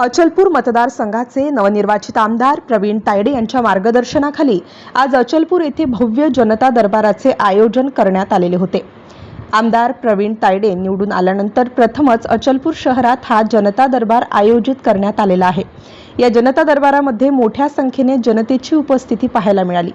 अचलपूर मतदारसंघाचे नवनिर्वाचित आमदार प्रवीण तायडे यांच्या मार्गदर्शनाखाली आज अचलपूर येथे भव्य जनता दरबाराचे आयोजन करण्यात आलेले होते. आमदार प्रवीण तायडे निवडून आल्यानंतर प्रथमच अचलपूर शहरात हा जनता दरबार आयोजित करण्यात आलेला आहे. या जनता दरबारामध्ये मोठ्या संख्येने जनतेची उपस्थिती पाहायला मिळाली.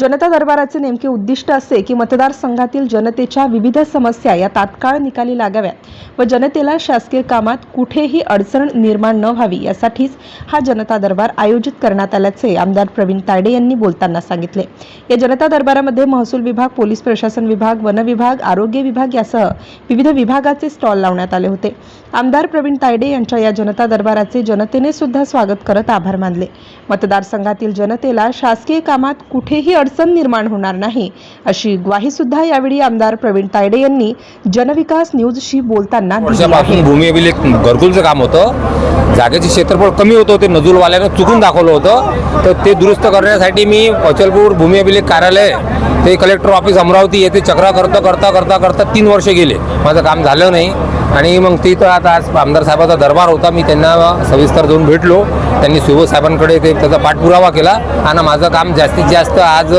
जनता दरबाराचे नेमके उद्दिष्ट असे की मतदारसंघातील जनतेच्या विविध समस्या या तात्काळ निकाली लागाव्यात व जनतेला शासकीय कामात कुठेही अडचण निर्माण न व्हावी यासाठीच हा जनता दरबार आयोजित करण्यात आल्याचे आमदार प्रवीण तायडे यांनी बोलताना सांगितले. या जनता दरबारामध्ये महसूल विभाग पोलीस प्रशासन विभाग वन विभाग आरोग्य विभाग यासह विविध विभागाचे स्टॉल लावण्यात आले होते. आमदार प्रवीण तायडे यांच्या या जनता दरबाराचे जनतेने सुद्धा स्वागत करत आभार मानले. मतदारसंघातील जनतेला शासकीय कामात कुठेही अडचण निर्माण होणार नाही अशी ग्वाही सुद्धा यावेळी आमदार प्रवीण तायडे यांनी जनविकास न्यूजशी बोलताना भूमी अभिलेख घरकुलचं काम होतं. जागेचे क्षेत्रफळ कमी होतं ते नजूलवाल्यानं चुकून दाखवलं होतं. तर ते दुरुस्त करण्यासाठी मी अचलपूर भूमी अभिलेख कार्यालय ते कलेक्टर ऑफिस अमरावती येथे चक्रा करता करता करता करता तीन वर्ष गेले. माझं काम झालं नाही. आणि मग तिथं आता आज आमदार साहेबाचा दरबार होता. मी त्यांना सविस्तर जाऊन भेटलो. त्यांनी शिव साहेबांकडे ते त्याचा पाठपुरावा केला. आणि माझं काम जास्तीत जास्त आज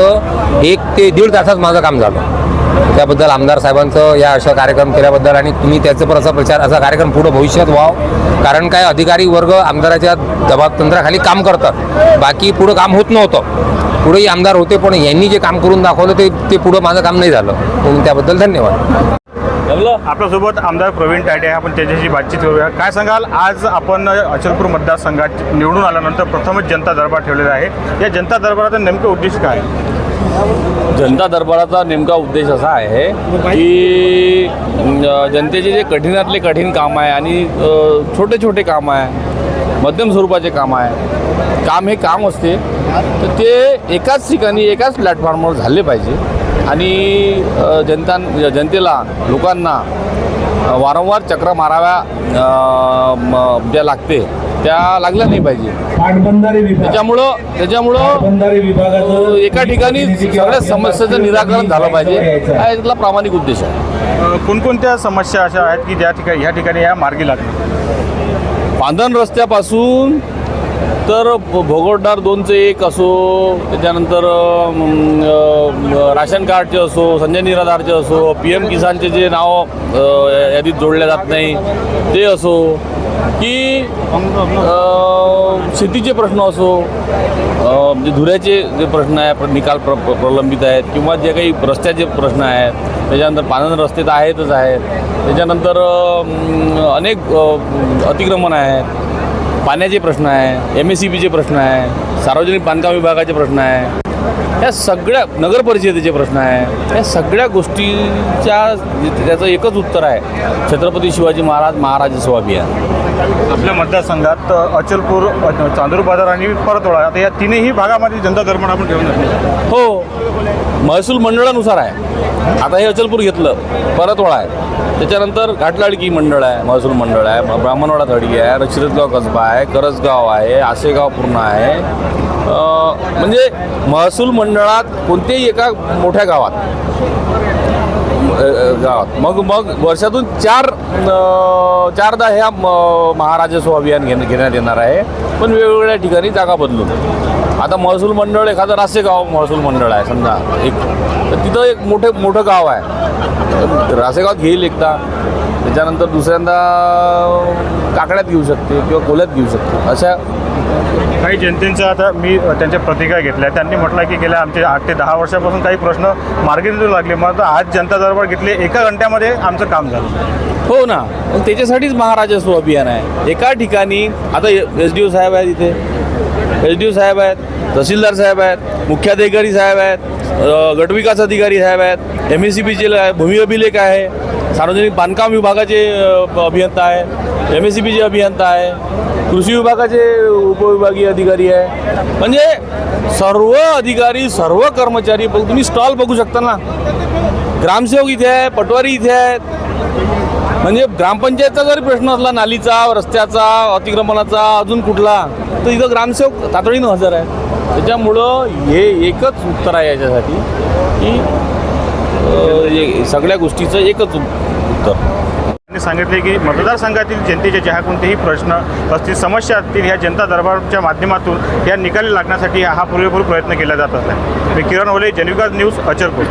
एक ते दीड तासात माझं काम झालं. त्याबद्दल आमदार साहेबांचं या अशा कार्यक्रम केल्याबद्दल आणि तुम्ही त्याचं पण असा प्रचार असा कार्यक्रम पुढे भविष्यात व्हावं. कारण काय अधिकारी वर्ग आमदाराच्या दबातंत्राखाली काम करतात. बाकी पुढं काम होत नव्हतं. पुढेही आमदार होते पण यांनी जे काम करून दाखवलं ते ते पुढं माझं काम नाही झालं. म्हणून त्याबद्दल धन्यवाद. आपल्यासोबत आमदार प्रवीण आहे आपण त्याच्याशी बातचीत करूया. काय सांगाल? आज आपण अचलपूर मतदारसंघात निवडून आल्यानंतर प्रथमच जनता दरबार ठेवलेला आहे. या जनता दरबाराचं नेमकं उद्देश काय? आहे? जनता दरबाराचा नेमका उद्देश असा आहे की जनतेचे जे कठीणातले कठीण काम आहे आणि छोटे छोटे काम आहे मध्यम स्वरूपाचे काम आहे काम हे काम असते तर ते एकाच ठिकाणी एकाच प्लॅटफॉर्मवर झाले पाहिजे. आणि जनता जनतेला लोकांना वारंवार चक्र माराव्या ज्या लागते त्या लागल्या नाही पाहिजे. पाटबंधारे विभाग. त्याच्यामुळं त्याच्यामुळं एका ठिकाणी सगळ्या समस्याचं निराकरण झालं पाहिजे. हा यातला प्रामाणिक उद्देश आहे. कोणकोणत्या समस्या अशा आहेत की ज्या ठिकाणी ह्या ठिकाणी या मार्गी लागतील पांधन रस्त्यापासून तर भोगोटदार दोनचे एक असो त्याच्यानंतर राशन कार्डचे असो संजय निराधारचे असो पी एम किसानचे जे नाव यादीत जोडल्या जात नाही ते असो. की शेतीचे प्रश्न असो म्हणजे धुऱ्याचे जे प्रश्न आहे निकाल प्र प्रलंबित आहेत किंवा जे काही रस्त्याचे प्रश्न आहेत त्याच्यानंतर पांधन रस्ते तर आहेतच आहेत त्याच्यानंतर अनेक अतिक्रमण आहेत पाण्याचे प्रश्न आहे एम एस सी बीचे प्रश्न आहे सार्वजनिक बांधकाम विभागाचे प्रश्न आहे. या सगळ्या नगर परिषदेचे प्रश्न आहे. या सगळ्या गोष्टीच्या त्याचं एकच उत्तर आहे. छत्रपती शिवाजी महाराज महाराजस्व अभियान आपल्या मतदारसंघात अचलपूर चांदूर बाजार आणि परतवाडा आता या तिन्ही भागामध्ये जनता दरबार आपण ठेवून हो. महसूल मंडळानुसार आहे. आता हे अचलपूर घेतलं परतवाडा आहे. त्याच्यानंतर घाटलाडकी मंडळ आहे महसूल मंडळ आहे ब्राह्मणवाडा थडगी आहे रशिरतगाव कसबा आहे करसगाव आहे आसेगाव पूर्ण आहे. म्हणजे महसूल मंडळात कोणत्याही एका मोठ्या गावात गावात. मग मग वर्षातून चार चारदा ह्या म- महाराजस्व अभियान घेण घेण्यात येणार आहे. पण वेगवेगळ्या ठिकाणी जागा बदलून. आता महसूल मंडळ एखादं रासेगाव महसूल मंडळ आहे समजा एक. तर तिथं एक मोठे मोठं गाव आहे. रासेगावात घेईल एकदा. त्याच्यानंतर दुसऱ्यांदा काकड्यात घेऊ शकते किंवा कोल्यात घेऊ शकते. अशा काही जनतेचं आता मी त्यांच्या प्रतिक्रिया घेतल्या. त्यांनी म्हटलं की गेल्या आमचे आठ ते दहा वर्षापासून काही प्रश्न मार्गी निघू लागले. मग आज जनता दरबार घेतले एका घंट्यामध्ये आमचं काम झालं. हो ना. त्याच्यासाठीच महाराजस्व अभियान आहे. एका ठिकाणी आता एस डी ओ साहेब आहेत इथे. एस डी ओ साहेब आहेत तहसीलदार साहेब आहेत मुख्याधिकारी साहेब आहेत गटविकास अधिकारी साहेब आहेत एम एस सी बीचे भूमी अभिलेख आहे. सार्वजनिक बांधकाम विभागाचे अभियंता आहे एम एस सी बीचे अभियंता आहे कृषी विभागाचे उपविभागीय अधिकारी आहे. म्हणजे सर्व अधिकारी सर्व कर्मचारी बघ तुम्ही स्टॉल बघू शकता ना. ग्रामसेवक इथे आहे पटवारी इथे आहेत. म्हणजे ग्रामपंचायतचा जरी प्रश्न असला नालीचा रस्त्याचा अतिक्रमणाचा अजून कुठला तर इथं ग्रामसेवक तातडीनं हजर आहे. त्याच्यामुळं हे एकच उत्तर आहे याच्यासाठी की सगळ्या गोष्टीचं एकच उत्तर. त्यांनी सांगितले की मतदारसंघातील जनतेचे ज्या कोणतेही प्रश्न असतील समस्या असतील ह्या जनता दरबारच्या माध्यमातून या निकाली लागण्यासाठी हा पुरेपूर प्रयत्न केला जात असला मी किरण ओले जनविकास न्यूज अचलपूर.